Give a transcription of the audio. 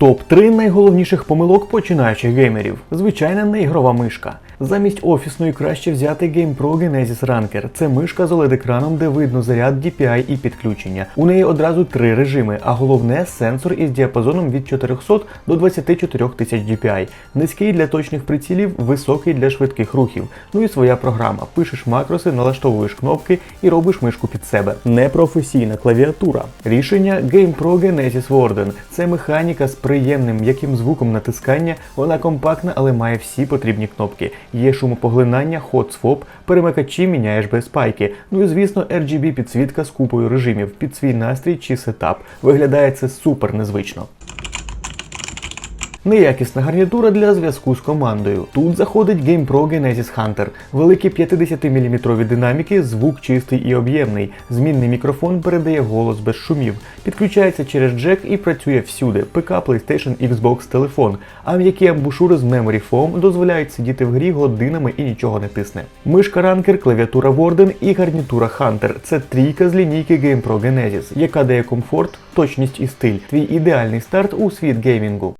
Топ-3 найголовніших помилок починаючих геймерів. Звичайна неігрова мишка. Замість офісної краще взяти GamePro Genesis Ranker. Це мишка з OLED-екраном, де видно заряд DPI і підключення. У неї одразу три режими, а головне сенсор із діапазоном від 400 до 24 тисяч DPI. Низький для точних прицілів, високий для швидких рухів. Ну і своя програма. Пишеш макроси, налаштовуєш кнопки і робиш мишку під себе. Непрофесійна клавіатура. Рішення GamePro Genesis Warden. Це механіка з приємним м'яким звуком натискання. Вона компактна, але має всі потрібні кнопки. Є шумопоглинання, ход своп, перемикачі міняєш без пайки. Ну і звісно, RGB підсвітка з купою режимів під свій настрій чи сетап. Виглядає це супер незвично. Неякісна гарнітура для зв'язку з командою. Тут заходить GamePro Genesis Hunter. Великі 50-мм динаміки, звук чистий і об'ємний. Змінний мікрофон передає голос без шумів. Підключається через джек і працює всюди: ПК, PlayStation, Xbox, телефон. А м'які амбушури з Memory Foam дозволяють сидіти в грі годинами і нічого не тисне. Мишка Ranker, клавіатура Warden і гарнітура Hunter. Це трійка з лінійки GamePro Genesis, яка дає комфорт, точність і стиль. Твій ідеальний старт у світ геймінгу.